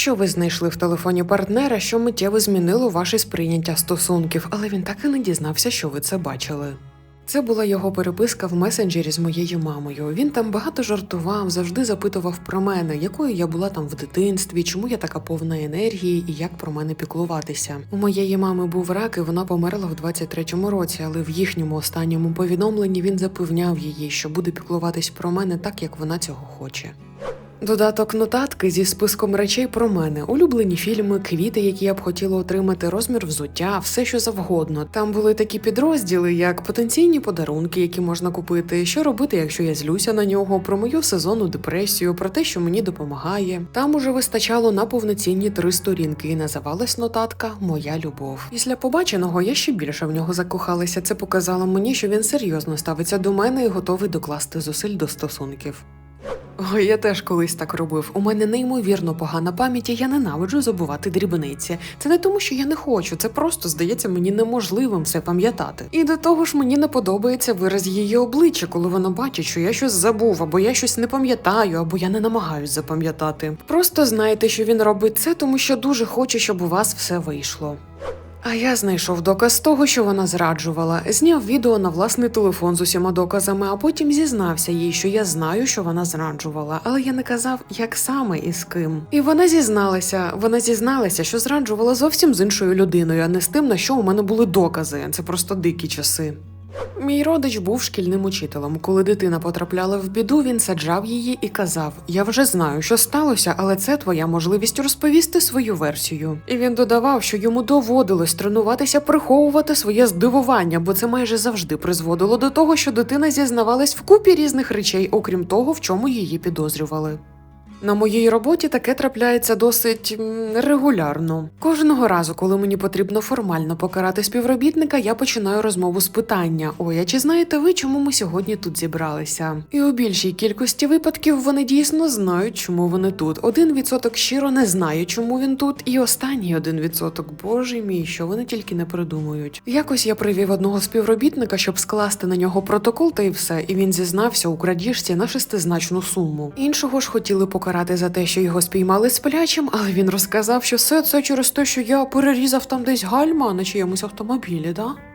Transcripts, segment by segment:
Що ви знайшли в телефоні партнера, що миттєво змінило ваше сприйняття стосунків, але він так і не дізнався, що ви це бачили. Це була його переписка в месенджері з моєю мамою. Він там багато жартував, завжди запитував про мене, якою я була там в дитинстві, чому я така повна енергії і як про мене піклуватися. У моєї мами був рак, і вона померла в 23-му році, але в їхньому останньому повідомленні він запевняв її, що буде піклуватись про мене так, як вона цього хоче. Додаток нотатки зі списком речей про мене, улюблені фільми, квіти, які я б хотіла отримати, розмір взуття, все що завгодно. Там були такі підрозділи, як потенційні подарунки, які можна купити, що робити, якщо я злюся на нього, про мою сезонну депресію, про те, що мені допомагає. Там уже вистачало на повноцінні три сторінки, і називалась нотатка Моя любов. Після побаченого я ще більше в нього закохалася. Це показало мені, що він серйозно ставиться до мене і готовий докласти зусиль до стосунків. Ой, я теж колись так робив. У мене неймовірно погана пам'ять, і я ненавиджу забувати дрібниці. Це не тому, що я не хочу, це просто здається мені неможливим все пам'ятати. І до того ж мені не подобається вираз її обличчя, коли вона бачить, що я щось забув, або я щось не пам'ятаю, або я не намагаюсь запам'ятати. Просто знайте, що він робить це, тому що дуже хоче, щоб у вас все вийшло. А я знайшов доказ того, що вона зраджувала, зняв відео на власний телефон з усіма доказами, а потім зізнався їй, що я знаю, що вона зраджувала, але я не казав, як саме і з ким. І вона зізналася. Вона зізналася, що зраджувала зовсім з іншою людиною, а не з тим, на що у мене були докази. Це просто дикі часи. Мій родич був шкільним учителем. Коли дитина потрапляла в біду, він саджав її і казав: Я вже знаю, що сталося, але це твоя можливість розповісти свою версію. І він додавав, що йому доводилось тренуватися приховувати своє здивування, бо це майже завжди призводило до того, що дитина зізнавалась в купі різних речей, окрім того, в чому її підозрювали. На моїй роботі таке трапляється досить регулярно. Кожного разу, коли мені потрібно формально покарати співробітника, я починаю розмову з питання: Ой, а чи знаєте ви, чому ми сьогодні тут зібралися? І у більшій кількості випадків вони дійсно знають, чому вони тут. Один відсоток щиро не знає, чому він тут, і останній один відсоток, боже мій, що вони тільки не придумують. Якось я привів одного співробітника, щоб скласти на нього протокол, та й все, і він зізнався у крадіжці на шестизначну суму. Іншого ж хотіли покарати за те, що його спіймали сплячим, але він розказав, що все це через те, що я перерізав там десь гальма на чиємусь автомобілі, да?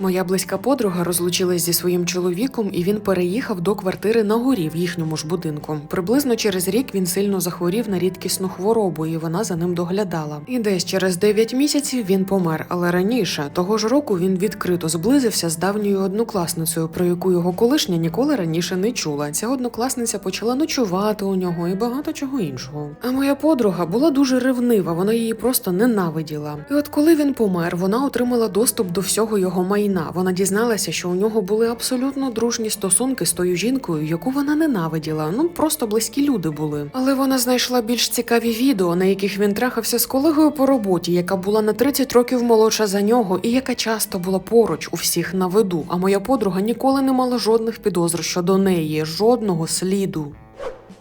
Моя близька подруга розлучилась зі своїм чоловіком, і він переїхав до квартири на горі в їхньому ж будинку. Приблизно через рік він сильно захворів на рідкісну хворобу, і вона за ним доглядала. І десь через 9 місяців він помер. Але раніше того ж року він відкрито зблизився з давньою однокласницею, про яку його колишня ніколи раніше не чула. Ця однокласниця почала ночувати у нього і багато чого іншого. А моя подруга була дуже ревнива, вона її просто ненавиділа. І от коли він помер, вона отримала доступ до всього його майна. Вона дізналася, що у нього були абсолютно дружні стосунки з тою жінкою, яку вона ненавиділа. Ну просто близькі люди були. Але вона знайшла більш цікаві відео, на яких він трахався з колегою по роботі, яка була на 30 років молодша за нього, і яка часто була поруч у всіх на виду. А моя подруга ніколи не мала жодних підозр щодо неї, жодного сліду.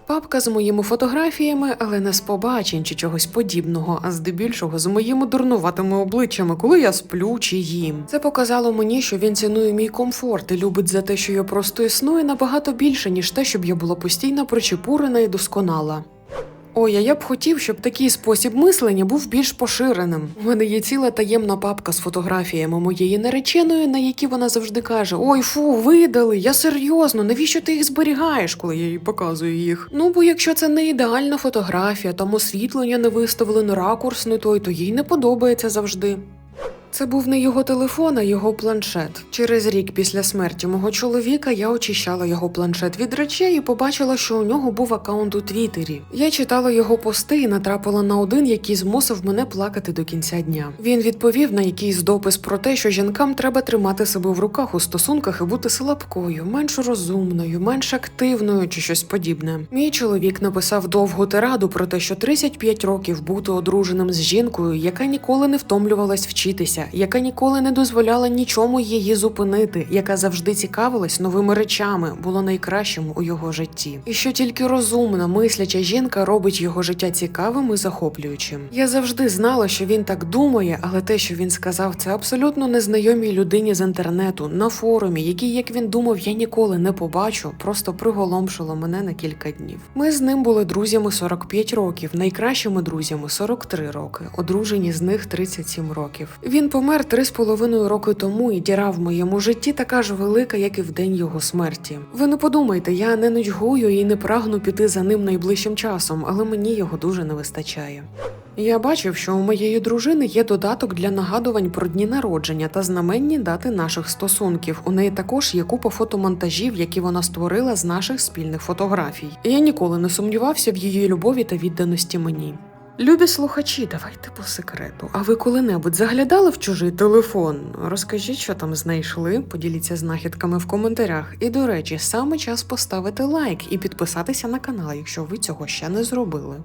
Папка з моїми фотографіями, але не з побачень чи чогось подібного, а здебільшого з моїми дурнуватими обличчями, коли я сплю чи їм. Це показало мені, що він цінує мій комфорт і любить за те, що я просто існую набагато більше, ніж те, щоб я була постійно причепурена і досконала. Ой, а я б хотів, щоб такий спосіб мислення був більш поширеним. У мене є ціла таємна папка з фотографіями моєї нареченої, на які вона завжди каже: Ой, фу, видали, я серйозно, навіщо ти їх зберігаєш, коли я їй показую їх? Ну, бо якщо це не ідеальна фотографія, там освітлення не виставлено, ракурс не той, то їй не подобається завжди. Це був не його телефон, а його планшет. Через рік після смерті мого чоловіка я очищала його планшет від речей і побачила, що у нього був аккаунт у Твіттері. Я читала його пости і натрапила на один, який змусив мене плакати до кінця дня. Він відповів на якийсь допис про те, що жінкам треба тримати себе в руках у стосунках і бути слабкою, менш розумною, менш активною чи щось подібне. Мій чоловік написав довгу тираду про те, що 35 років бути одруженим з жінкою, яка ніколи не втомлювалась вчитися рухатися, яка ніколи не дозволяла нічому її зупинити, яка завжди цікавилась новими речами, було найкращим у його житті. І що тільки розумна, мисляча жінка робить його життя цікавим і захоплюючим. Я завжди знала, що він так думає, але те, що він сказав, це абсолютно незнайомій людині з інтернету на форумі, який, як він думав, я ніколи не побачу, просто приголомшило мене на кілька днів. Ми з ним були друзями 45 років, найкращими друзями 43 роки, одружені з них 37 років. Він помер три з половиною роки тому, і діра в моєму житті така ж велика, як і в день його смерті. Ви не подумайте, я не нудьгую і не прагну піти за ним найближчим часом, але мені його дуже не вистачає. Я бачив, що у моєї дружини є додаток для нагадувань про дні народження та знаменні дати наших стосунків. У неї також є купа фотомонтажів, які вона створила з наших спільних фотографій. Я ніколи не сумнівався в її любові та відданості мені. Любі слухачі, давайте по секрету. А ви коли-небудь заглядали в чужий телефон? Розкажіть, що там знайшли, поділіться знахідками в коментарях. І до речі, саме час поставити лайк і підписатися на канал, якщо ви цього ще не зробили.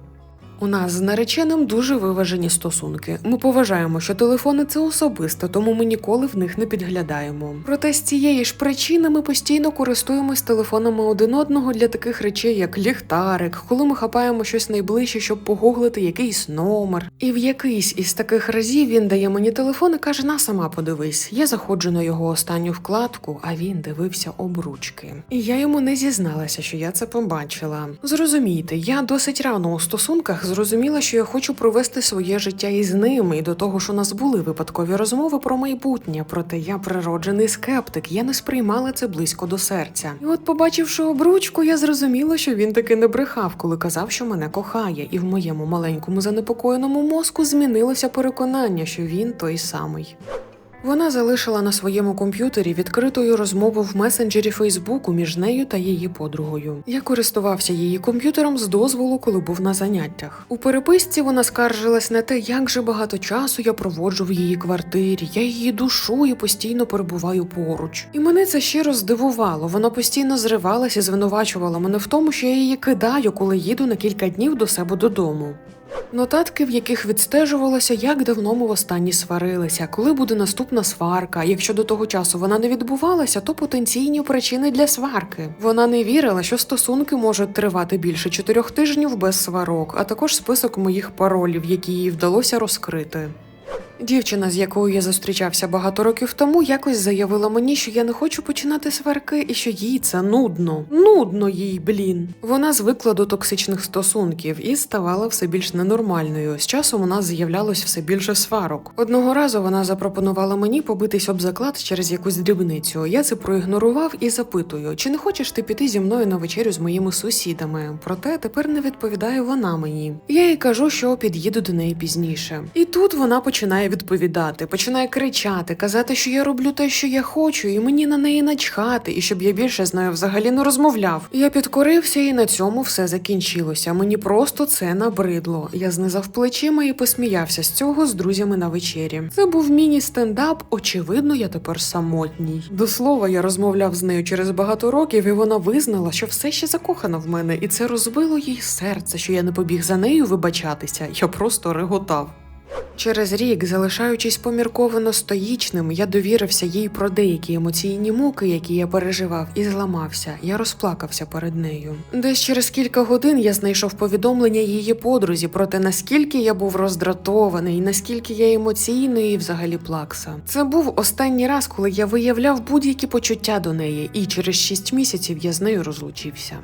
У нас з нареченим дуже виважені стосунки. Ми поважаємо, що телефони це особисто, тому ми ніколи в них не підглядаємо. Проте з цієї ж причини ми постійно користуємось телефонами один одного для таких речей, як ліхтарик, коли ми хапаємо щось найближче, щоб погуглити якийсь номер. І в якийсь із таких разів він дає мені телефон і каже: на сама подивись. Я заходжу на його останню вкладку, а він дивився обручки. І я йому не зізналася, що я це побачила. Зрозумійте, я досить рано у стосунках зрозуміла, що я хочу провести своє життя із ним, і до того ж у нас були випадкові розмови про майбутнє. Проте я природжений скептик, я не сприймала це близько до серця. І от, побачивши обручку, я зрозуміла, що він таки не брехав, коли казав, що мене кохає, і в моєму маленькому занепокоєному мозку змінилося переконання, що він той самий. Вона залишила на своєму комп'ютері відкритою розмову в месенджері Фейсбуку між нею та її подругою. Я користувався її комп'ютером з дозволу, коли був на заняттях. У переписці вона скаржилась на те, як же багато часу я проводжу в її квартирі. Я її душу і постійно перебуваю поруч. І мене це щиро здивувало. Вона постійно зривалася і звинувачувала мене в тому, що я її кидаю, коли їду на кілька днів до себе додому. Нотатки, в яких відстежувалося, як давно ми востаннє сварилися, коли буде наступна сварка. Якщо до того часу вона не відбувалася, то потенційні причини для сварки. Вона не вірила, що стосунки можуть тривати більше чотирьох тижнів без сварок, а також список моїх паролів, які їй вдалося розкрити. Дівчина, з якою я зустрічався багато років тому, якось заявила мені, що я не хочу починати сварки і що їй це нудно. Нудно їй, блін. Вона звикла до токсичних стосунків і ставала все більш ненормальною. З часом у нас з'являлось все більше сварок. Одного разу вона запропонувала мені побитись об заклад через якусь дрібницю. Я це проігнорував і запитую, чи не хочеш ти піти зі мною на вечерю з моїми сусідами? Проте тепер не відповідає вона мені. Я їй кажу, що під'їду до неї пізніше. І тут вона починає відповідати, починає кричати, казати, що я роблю те, що я хочу, і мені на неї начхати, і щоб я більше з нею взагалі не розмовляв. Я підкорився, і на цьому все закінчилося. Мені просто це набридло. Я знизав плечима і посміявся з цього з друзями на вечері. Це був міні-стендап. Очевидно, я тепер самотній. До слова, я розмовляв з нею через багато років, і вона визнала, що все ще закохана в мене, і це розбило їй серце, що я не побіг за нею вибачатися. Я просто реготав. Через рік, залишаючись помірковано стоїчним, я довірився їй про деякі емоційні муки, які я переживав, і зламався. Я розплакався перед нею. Десь через кілька годин я знайшов повідомлення її подрузі про те, наскільки я був роздратований, наскільки я емоційний і взагалі плакса. Це був останній раз, коли я виявляв будь-які почуття до неї, і через шість місяців я з нею розлучився.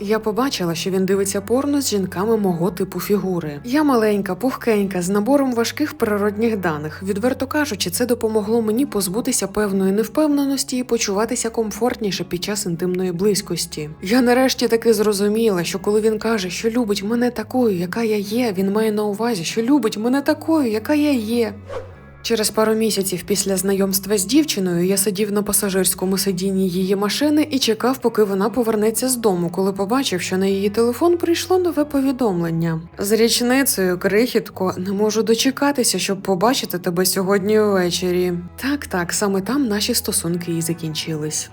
Я побачила, що він дивиться порно з жінками мого типу фігури. Я маленька, пухкенька, з набором важких природних даних. Відверто кажучи, це допомогло мені позбутися певної невпевненості і почуватися комфортніше під час інтимної близькості. Я нарешті таки зрозуміла, що коли він каже, що любить мене такою, яка я є, він має на увазі, що любить мене такою, яка я є. Через пару місяців після знайомства з дівчиною я сидів на пасажирському сидінні її машини і чекав, поки вона повернеться з дому, коли побачив, що на її телефон прийшло нове повідомлення. З річницею, крихітко, не можу дочекатися, щоб побачити тебе сьогодні ввечері. Так, так, саме там наші стосунки і закінчились.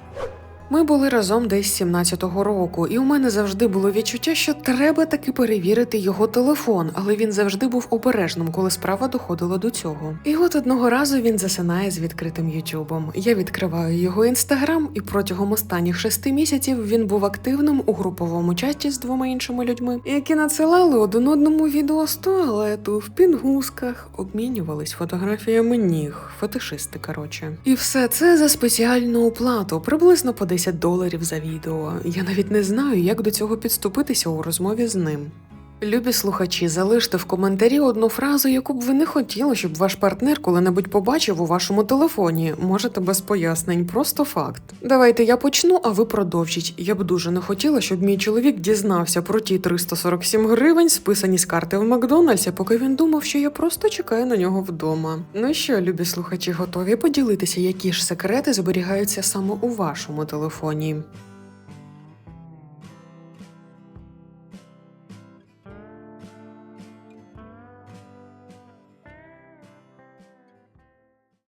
Ми були разом десь 17-го року, і у мене завжди було відчуття, що треба таки перевірити його телефон, але він завжди був обережним, коли справа доходила до цього. І от одного разу він засинає з відкритим Ютубом. Я відкриваю його інстаграм, і протягом останніх шести місяців він був активним у груповому чаті з двома іншими людьми, які надсилали один одному відео з туалету в підгузках, обмінювались фотографіями ніг, фетишисти, коротше. І все це за спеціальну оплату, приблизно по 10 доларів за відео. Я навіть не знаю, як до цього підступитися у розмові з ним. Любі слухачі, залиште в коментарі одну фразу, яку б ви не хотіли, щоб ваш партнер коли-небудь побачив у вашому телефоні. Можете без пояснень, просто факт. Давайте я почну, а ви продовжіть. Я б дуже не хотіла, щоб мій чоловік дізнався про ті 347 гривень, списані з карти в Макдональдсі, поки він думав, що я просто чекаю на нього вдома. Ну що, любі слухачі, готові поділитися, які ж секрети зберігаються саме у вашому телефоні?